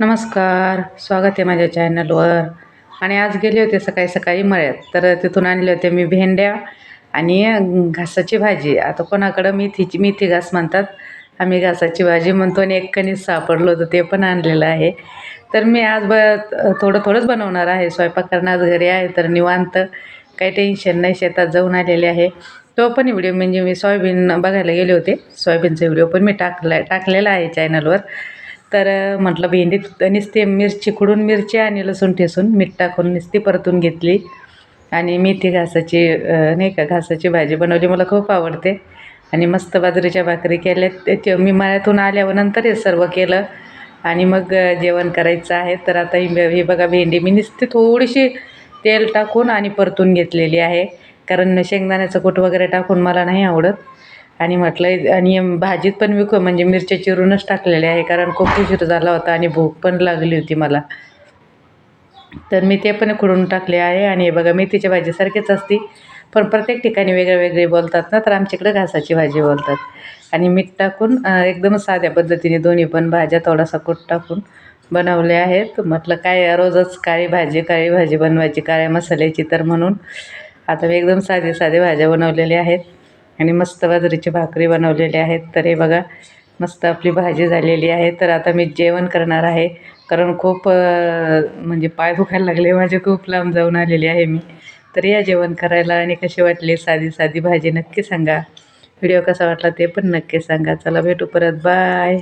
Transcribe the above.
नमस्कार. स्वागत आहे माझ्या चॅनलवर. आणि आज गेले होते सकाळी सकाळी मळ्यात. तर तिथून आणले होते मी भेंड्या आणि घासाची भाजी. आता कोणाकडं मेथीची मेथी घास म्हणतात आम्ही घासाची भाजी म्हणतो आणि एक कणीस सापडलं होतं ते पण आणलेलं आहे. तर मी आज ब थोडं थोडंच बनवणार आहे. स्वयंपाक करणं आज घरी आहे तर निवांत काही टेन्शन नाही शेतात जाऊन आलेले आहे. तो पण व्हिडिओ म्हणजे मी सोयाबीन बघायला गेले होते. सोयाबीनचा व्हिडिओ पण मी टाकला टाकलेला आहे चॅनलवर. तर म्हटलं भेंडीत नुसते मिरची खुडून मिरची आणि लसूण ठेसून मीठ टाकून नुसती परतून घेतली. आणि मेथी घासाची नाही का घासाची भाजी बनवली मला खूप आवडते. आणि मस्त बाजरीच्या भाकरी केल्या ते मी मळ्यातून आल्यानंतर हे सर्व केलं. आणि मग जेवण करायचं आहे. तर आता ही ही बघा भेंडी मी नुसती थोडीशी तेल टाकून आणि परतून घेतलेली आहे. कारण शेंगदाण्याचं कूट वगैरे टाकून मला नाही आवडत. आणि म्हटलं आणि भाजीत पण मी खूप म्हणजे मिरच्या चिरूनच टाकलेल्या आहे कारण खूप उशीर झाला होता आणि भूक पण लागली होती मला. तर मी ते पण खुडून टाकले आहे आणि हे बघा मेथीच्या भाजीसारखीच असती. असते पण प्रत्येक ठिकाणी वेगळे वेगळे बोलतात ना तर आमच्याकडे घासाची भाजी बोलतात. आणि मीठ टाकून एकदम साध्या पद्धतीने दोन्ही पण भाज्या थोडासा कूट टाकून बनवले आहेत. म्हटलं काय रोजच काळी भाजी काळी भाजी बनवायची काळ्या मसाल्याची तर म्हणून. आता मी एकदम साधे साधे भाज्या बनवलेल्या आहेत. आणि मस्त बाजरीची भाकरी बनवलेली आहेत. तर हे बघा मस्त आपली भाजी झालेली आहे. तर आता मी जेवण करणार आहे. कारण खूप म्हणजे पाय दुखायला लागले. माझे खूप लांब जाऊन आलेली आहे मी. तर या जेवण करायला आणि कशी वाटली साधी साधी भाजी नक्की सांगा. व्हिडिओ कसा वाटला ते पण नक्की सांगा. चला भेटू परत. बाय.